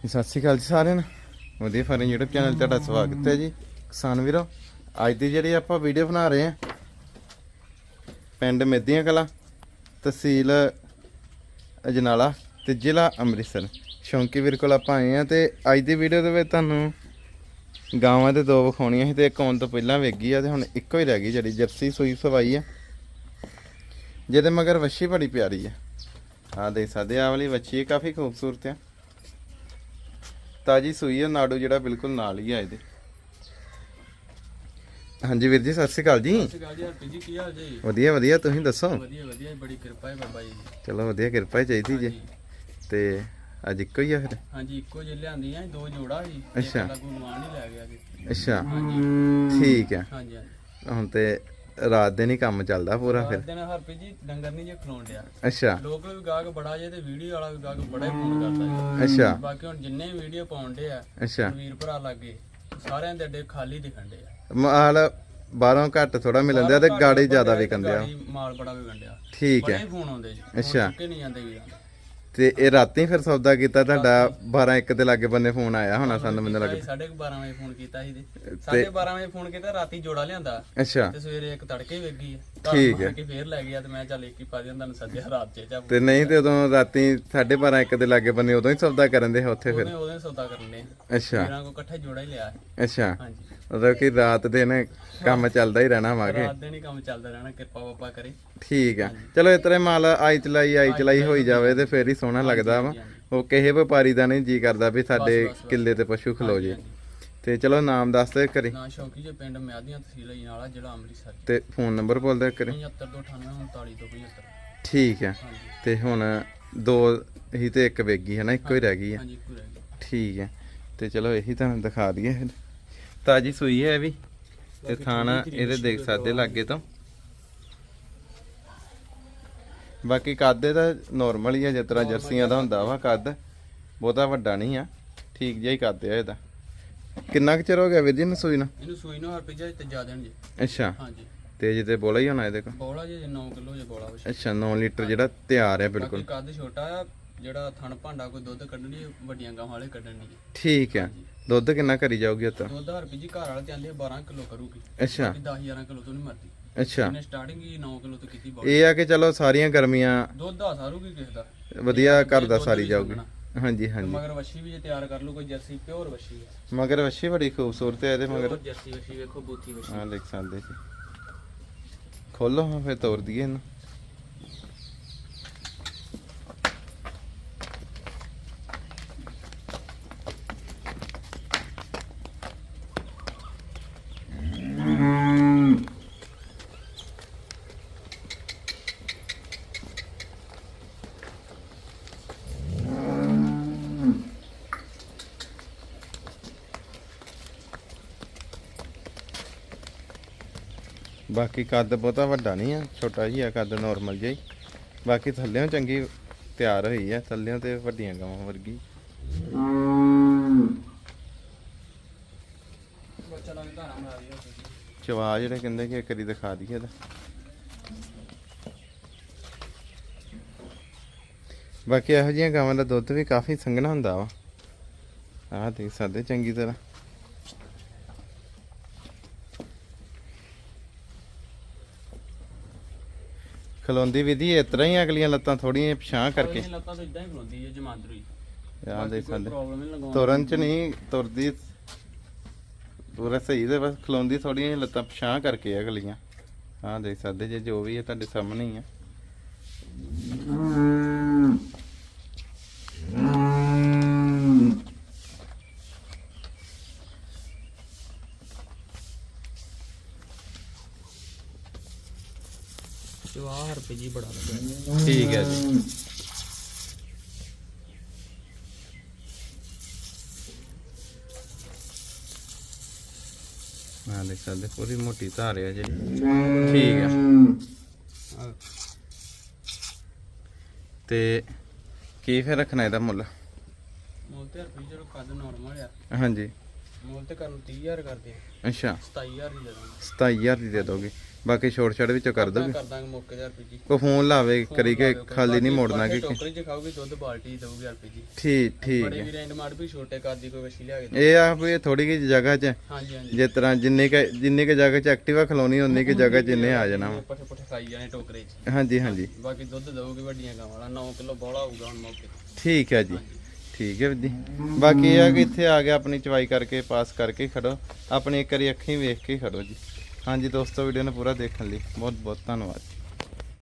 ਸਤਿ ਸ਼੍ਰੀ ਅਕਾਲ ਜੀ ਸਾਰਿਆਂ ਨੂੰ। ਵਧੀਆ ਫਾਰਮ YouTube ਚੈਨਲ ਤੁਹਾਡਾ ਸਵਾਗਤ ਹੈ ਜੀ। ਕਿਸਾਨ ਵੀਰੋ, ਅੱਜ ਦੀ ਜਿਹੜੀ ਆਪਾਂ ਵੀਡੀਓ ਬਣਾ ਰਹੇ ਹਾਂ, ਪਿੰਡ ਮੇਦੀਆਂ ਕਲਾ, ਤਹਿਸੀਲ ਅਜਨਾਲਾ ਤੇ ਜ਼ਿਲ੍ਹਾ ਅੰਮ੍ਰਿਤਸਰ। ਸ਼ੌਂਕੀ ਵੀਰ ਕੋਲ ਆਪਾਂ ਆਏ ਆ ਤੇ ਅੱਜ ਦੀ ਵੀਡੀਓ ਦੇ ਵਿੱਚ ਤੁਹਾਨੂੰ ਗਾਵਾਂ ਦੇ ਦੋ ਵਿਖਾਉਣੀਆਂ ਸੀ ਤੇ ਇੱਕ ਆਉਣ ਤੋਂ ਪਹਿਲਾਂ ਵੇਗੀ ਆ ਤੇ ਹੁਣ ਇੱਕੋ ਹੀ ਰਹਿ ਗਈ ਜਿਹੜੀ ਜਰਸੀ ਸੂਈ ਸਵਾਈ ਆ। ਜਿਹਦੇ ਮਗਰ ਵੱਛੀ ਬੜੀ ਪਿਆਰੀ ਆ। ਆ ਦੇਖ ਸਕਦੇ ਆ ਵਾਲੀ ਵੱਛੀ ਕਾਫੀ ਖੂਬਸੂਰਤ ਆ। ਤਾਜੀ ਸੂਈ ਹੈ ਨਾੜੂ ਜਿਹੜਾ ਬਿਲਕੁਲ ਨਾਲ ਹੀ ਆ ਇਹਦੇ। ਹਾਂਜੀ ਵੀਰ ਜੀ ਸਤਿ ਸ਼੍ਰੀ ਅਕਾਲ ਜੀ। ਸਤਿ ਸ਼੍ਰੀ ਅਕਾਲ ਜੀ ਹਰਪ੍ਰੀਤ ਜੀ ਕੀ ਹਾਲ ਜੀ? ਵਧੀਆ ਵਧੀਆ ਤੁਸੀਂ ਦੱਸੋ? ਵਧੀਆ ਵਧੀਆ ਬੜੀ ਕਿਰਪਾ ਹੈ ਬਾਬਾ ਜੀ। ਚਲੋ ਵਧੀਆ ਕਿਰਪਾ ਹੀ ਚਾਹੀਦੀ ਜੀ। ਤੇ ਅੱਜ ਇੱਕੋ ਹੀ ਆ ਫਿਰ? ਹਾਂਜੀ ਇੱਕੋ ਜਿਹੇ ਲਿਆਂਦੀਆਂ ਦੋ ਜੋੜਾ ਅੱਛਾ। ਜੀ। ਅੱਛਾ। ਹਾਂਜੀ। ਠੀਕ ਹੈ ਹਾਂਜੀ ਹਾਂਜੀ। ਹੁਣ ਤੇ ਰਾਤ ਦੇ ਨਹੀਂ ਕੰਮ ਚੱਲਦਾ ਪੂਰਾ ਫਿਰ? ਦਿਨ ਹਰਪ੍ਰੀਤ ਜੀ ਡੰਗਰ ਨਹੀਂ ਜੇ ਖਲੋਣ ਡਿਆ। ਅੱਛਾ। ਲੋਕਲ ਵੀ ਗਾਹਕ ਬੜਾ ਜੇ ਤੇ ਵੀਡੀਓ ਵਾਲਾ ਵੀ ਗਾਹਕ ਬੜਾ ਹੀ ਫੋਨ ਕਰਦਾ ਅੱਛਾ। ਜੀ ਬਾਕੀ ਹੁਣ ਜਿੰਨੇ ਵੀਡੀਓ ਪਾਉਂਦੇ ਆ ਅੱਛਾ। ਵੀਰ ਭਰਾ ਲੱਗੇ ਸਾਰਿਆਂ ਦੇ ਅੱਡੇ ਖਾਲੀ ਦਿਖਣ ਡੇ ਆ। ਮਾਲ ਬਾਹਰੋਂ ਘੱਟ ਥੋੜਾ ਮਿਲਣ ਦਿਆ ਤੇ ਗਾੜੇ ਜ਼ਿਆਦਾ ਵਿਕਣ ਦਿਆ ਗਾੜੀ ਮਾਲ ਬੜਾ ਵਿਕਣ ਡਿਆ। ਠੀਕ ਬੜੇ ਹੈ। ਫੋਨ ਆਉਂਦੇ ਜੀ। ਅੱਛਾ। ਚੁੱਕੇ ਨਹੀਂ ਜਾਂਦੇ ਵੀਰਾਂ। ਦੇ। ਤੇ ਇਹ ਰਾਤੀ ਫਿਰ ਸੌਦਾ ਕੀਤਾ ਤੁਹਾਡਾ 12 1 ਦੇ ਲਾਗੇ ਬੰਨੇ ਫੋਨ ਆਇਆ ਹੋਣਾ ਸਾਨੂੰ ਮੈਨੂੰ ਲੱਗਦਾ। ਸਾਢੇ ਕੁ 12 ਵਜੇ ਫੋਨ ਕੀਤਾ ਸੀ ਤੇ ਸਾਢੇ 12 ਵਜੇ ਫੋਨ ਕੀਤਾ ਰਾਤੀ ਜੋੜਾ ਲਿਆਂਦਾ। ਅੱਛਾ। ਤੇ ਸਵੇਰੇ ਇੱਕ ਤੜਕੇ ਵੇਗੀ ਠੀਕ ਹੈ। ਕਿ ਫੇਰ ਲੈ ਗਿਆ ਤੇ ਮੈਂ ਚੱਲ ਇੱਕ ਹੀ ਪਾ ਦਿਆਂ ਤੁਹਾਨੂੰ ਸੱਦਿਆ ਰਾਤ ਚ ਜਾਂ ਤੇ ਨਹੀਂ ਤੇ ਉਦੋਂ ਰਾਤੀ 12:30 1 ਦੇ ਲਾਗੇ ਬੰਨੇ ਉਦੋਂ ਹੀ ਸੌਦਾ ਕਰਨ ਦੇ ਉੱਥੇ ਫਿਰ? ਉਹਨੇ ਉਹਦੇ ਸੌਦਾ ਕਰਨੇ ਅੱਛਾ। ਇਹਨਾਂ ਕੋ ਇਕੱਠੇ ਜੋੜਾ ਹੀ ਲਿਆ। ਅੱਛਾ। ਹਾਂਜੀ। ਮਤਲਬ ਕਿ ਰਾਤ ਦੇ ਨਾ ਕੰਮ ਚੱਲਦਾ ਹੀ ਰਹਿਣਾ ਵਾਗੇ ਰਾਤ ਦੇ ਨਹੀਂ ਕੰਮ ਚੱਲਦਾ ਰਹਿਣਾ ਕਿਰਪਾ ਬਾਬਾ ਕਰੇ। ਠੀਕ ਆ। ਚਲੋ ਇਤਰੇ ਮਾਲ ਆਈ ਚਲਾਈ ਆਈ ਚਲਾਈ ਹੋਈ ਜਾਵੇ ਤੇ ਫੇਰ ਹੀ ਸੋਹਣਾ ਲੱਗਦਾ ਵਾ। ਉਹ ਕਿਸੇ ਵਪਾਰੀ ਦਾ ਨਹੀਂ ਜੀ ਕਰਦਾ ਵੀ ਸਾਡੇ ਕਿੱਲੇ ਤੇ ਪਸ਼ੂ ਖਲੋ ਜੇ। ਤੇ ਚਲੋ ਨਾਮ ਦੱਸ ਦੇ ਕਰੀ ਨਾ ਸ਼ੌਕੀ ਜੇ ਪਿੰਡ ਮਿਆਦੀਆਂ ਤਹਿਸੀਲ ਅਜਨਾਲਾ ਜ਼ਿਲ੍ਹਾ ਅੰਮ੍ਰਿਤਸਰ। ਤੇ ਫੋਨ ਨੰਬਰ ਬੋਲ ਦੇ ਕਰੀ 7528 ਤੋਂ 75 ਠੀਕ ਆ। ਤੇ ਹੁਣ ਦੋ ਹੀ ਤੇ ਇੱਕ ਵੇਗੀ ਹੈ ਨਾ ਇੱਕੋ ਹੀ ਰਹਿ ਗਈ ਆ। ਹਾਂਜੀ ਪੂਰਾ ਜੀ। ਠੀਕ ਹੈ ਤੇ ਚਲੋ ਇਹੀ ਤੁਹਾਨੂੰ ਦਿਖਾ ਦਈਏ। ਫਿਰ ਤਾਜੀ ਸੂਈ ਹੈ ਇਹ ਵੀ ਤੇ ਥਾਣਾ ਇਹਦੇ ਦੇਖ ਸਕਦੇ ਲਾਗੇ ਤੋਂ। ਬਾਕੀ ਕੱਦ ਇਹਦਾ ਨਾਰਮਲ ਹੀ ਆ ਜਿਸ ਤਰ੍ਹਾਂ ਜਰਸੀਆਂ ਦਾ ਹੁੰਦਾ ਵਾ ਕੱਦ। ਬਹੁਤਾ ਵੱਡਾ ਨਹੀਂ ਆ ਠੀਕ ਜਿਹਾ ਹੀ ਕੱਦ ਆ ਇਹਦਾ। ਕਿੰਨਾ ਕੁ ਚਿਰ ਹੋ ਗਿਆ ਵੀਰ ਜੀ ਨੂੰ ਸੂਈ ਨੂੰ? ਇਹਨੂੰ ਸੂਈ ਨੂੰ ਹਰਪੀ ਜੀ ਤੇ ਜਾ ਦੇਣ ਜੀ ਅੱਛਾ। ਹਾਂਜੀ। ਤੇ ਜਿੱਤੇ ਬੋਲਾ ਹੀ ਹੋਣਾ ਇਹਦੇ ਕੋਲ? ਬੋਲਾ ਜੀ 9 ਕਿਲੋ ਜੇ ਬੋਲਾ ਵਛ ਅੱਛਾ 9 ਲੀਟਰ ਜਿਹੜਾ ਤਿਆਰ ਹੈ ਬਿਲਕੁਲ। ਕੱਦ ਛੋਟਾ ਆ ਜਿਹੜਾ ਥਣ ਭਾਂਡਾ ਕੋਈ ਦੁੱਧ ਕੱਢਣੀ ਵੱਡੀਆਂ ਗਾਵਾਂ ਵਾਲੇ ਕੱਢਣੀ ਠੀਕ ਹੈ ਦੁੱਧ ਕਿੰਨਾ ਕਰੀ ਜਾਊਗੀ ਉੱਤੋਂ? ਦੁੱਧ ਹਰਪੀ ਜੀ ਘਰ ਵਾਲੇ ਕਹਿੰਦੇ 12 ਕਿਲੋ ਕਰੂਗੀ। ਅੱਛਾ। ਕਿ 10 11 ਕਿਲੋ ਤੋਂ ਨਹੀਂ ਮਰਦੀ। ਅੱਛਾ। ਇਹਨੇ ਸਟਾਰਟਿੰਗ ਹੀ 9 ਕਿਲੋ ਤੋਂ ਕੀਤੀ ਬਹੁਤ। ਇਹ ਆ ਕਿ ਚਲੋ ਸਾਰੀਆਂ ਗਰਮੀਆਂ ਦੁੱਧ ਆ ਸਾਰੂਗੀ ਕਿਸੇ ਦਾ। ਵਧੀਆ ਘਰ ਦਾ ਸਾਰੀ ਜਾਊਗੀ। ਹਾਂਜੀ ਹਾਂਜੀ। ਮਗਰ ਵੱਛੀ ਵੀ ਜੇ ਤਿਆਰ ਕਰ ਲੂ ਕੋਈ ਜਰਸੀ ਪਿਓਰ ਵੱਛੀ ਹੈ ਮਗਰ ਵੱਛੀ ਬੜੀ ਖੂਬਸੂਰਤ ਹੈ ਇਹਦੇ ਮਗਰ। ਜਰਸੀ ਵੱਛੀ ਵੇਖੋ ਬੂਥੀ ਵੱਛੀ। ਹਾਂ ਦੇਖ ਸਕਦੇ ਖੋਲੋ ਹਾਂ ਫਿਰ ਤੋੜ ਦਈਏ ਇਹਨੂੰ। ਬਾਕੀ ਕੱਦ ਬਹੁਤਾ ਵੱਡਾ ਨਹੀਂ ਆ, ਛੋਟਾ ਜਿਹਾ ਆ ਕੱਦ ਨਾਰਮਲ ਜਿਹਾ ਹੀ। ਬਾਕੀ ਥੱਲੇੋਂ ਚੰਗੀ ਤਿਆਰ ਹੋਈ ਆ ਥੱਲੇੋਂ ਤੇ ਵੱਡੀਆਂ ਗਾਵਾਂ ਵਰਗੀ। ਚਵਾ ਜਿਹੜੇ ਕਹਿੰਦੇ ਕਿ ਇੱਕ ਦਿਖਾ ਦਈਏ ਇਹਦਾ। ਬਾਕੀ ਇਹੋ ਜਿਹੀਆਂ ਗਾਵਾਂ ਦਾ ਦੁੱਧ ਵੀ ਕਾਫੀ ਸੰਘਣਾ ਹੁੰਦਾ ਵਾ। ਆਹ ਦੇਖ ਸਕਦੇ, ਚੰਗੀ ਤਰ੍ਹਾਂ। ਖਲੋਂਦੀ ਵਿਧੀ ਇਸ ਤਰ੍ਹਾਂ ਹੀ ਅਗਲੀਆਂ ਲੱਤਾਂ ਥੋੜੀਆਂ ਪਿਛਾਂ ਕਰਕੇ। ਲੱਤਾਂ ਤੋਂ ਇਦਾਂ ਹੀ ਖਲੋਂਦੀ ਹੈ ਜਮਾਂਦਰੂ ਹੀ। ਆਹ ਦੇਖ ਤੁਰਨ ਚ ਨਹੀਂ ਤੁਰਦੀ। ਪੂਰਾ ਸਹੀ ਤੇ ਬਸ ਖਲੋਂਦੀ ਥੋੜੀਆਂ ਲੱਤਾਂ ਪਿਛਾਂ ਕਰਕੇ ਆ ਗਲੀਆਂ ਹਾਂ ਦੇਖ ਸਕਦੇ ਜੇ ਜੋ ਵੀ ਹੈ ਤੁਹਾਡੇ ਸਾਹਮਣੇ ਹੀ ਆ। ਜਵਾਹ ਰੁਪਏ ਜੀ ਬੜਾ ਲੱਗਾ ਠੀਕ ਹੈ ਜੀ। ਹਾਂ ਦੇਖ ਸਕਦੇ ਪੂਰੀ ਮੋਟੀ ਧਾਰ ਹੈ ਜੀ। ਠੀਕ ਹੈ। ਤੇ ਕੀ ਫਿਰ ਰੱਖਣਾ ਇਹਦਾ ਮੁੱਲ? ਮੋਲ ਤੇ ਰੁਪਏ ਜਿਹੜਾ ਕੱਦ ਨਾਰਮਲ ਆ। ਹਾਂਜੀ। ਮੁੱਲ ਤੇ ਕਰਨ 30000 ਕਰਦੇ ਆ। ਅੱਛਾ। 27000 ਦੀ ਦੇ ਦਾਂਗੇ। 27000 ਦੀ ਦੇ ਦੋਗੇ। ਬਾਕੀ ਛੋਟ ਛੜ ਵਿੱਚੋਂ ਕਰ ਦੋਗੇ? ਕਰ ਦਾਂਗੇ ਮੌਕੇ ਤੇ ਰੁਪਏ ਜੀ। ਕੋ ਫੋਨ ਲਾਵੇ ਕਰੀ ਕੇ ਖਾਲੀ ਨਹੀਂ ਮੋੜਨਾ ਕਿ ਟੋਕਰੀ ਚ ਖਾਓਗੇ ਦੁੱਧ ਬਾਲਟੀ ਦਊਗੀ ਰੁਪਏ ਜੀ। ਠੀਕ ਠੀਕ। ਬੜੇ ਵੀ ਰੈਂਡ ਮਾਰ ਵੀ ਛੋਟੇ ਕਰਦੀ ਕੋਈ ਵਸ਼ੀ ਲਿਆ ਕੇ ਇਹ ਆ ਵੀ ਥੋੜੀ ਜਿਹੀ ਜਗ੍ਹਾ 'ਚ। ਹਾਂਜੀ ਹਾਂਜੀ। ਜਿਸ ਤਰ੍ਹਾਂ ਜਿੰਨੇ ਕ ਜਿੰਨੀ ਕ ਜਗ੍ਹਾ 'ਚ ਐਕਟਿਵਾ ਖਲੋਣੀ ਉਨੀ ਕ ਜਗ੍ਹਾ 'ਚ ਇਹਨੇ ਆ ਜਾਣਾ। ਪੱਠੇ ਪੁੱਠੇ ਖਾਈ ਜਾਣੇ ਟੋਕਰੇ ਚ। ਹਾਂਜੀ ਹਾਂਜੀ। ਬਾਕੀ ਦੁੱਧ ਦਊਗੀ ਵੱਡੀਆਂ ਗਾਵਾਂ ਵਾਲਾ 9 ਕਿਲੋ ਬੋਲਾ ਹੋਊਗਾ ਹੁਣ ਮੌਕੇ ਠੀਕ ਹੈ ਜੀ। ਠੀਕ ਹੈ ਵੀਰ ਜੀ। ਬਾਕੀ ਇਹ ਆ ਕਿ ਇੱਥੇ ਆ ਗਿਆ ਆਪਣੀ ਚਵਾਈ ਕਰਕੇ, ਪਾਸ ਕਰਕੇ ਖੜੋ। ਆਪਣੀ ਇੱਕ ਵਾਰੀ ਅੱਖੀਂ ਵੇਖ ਕੇ ਖੜੋ ਜੀ। ਹਾਂਜੀ ਦੋਸਤੋ ਵੀਡੀਓ ਨੂੰ ਪੂਰਾ ਦੇਖਣ ਲਈ ਬਹੁਤ ਬਹੁਤ ਧੰਨਵਾਦ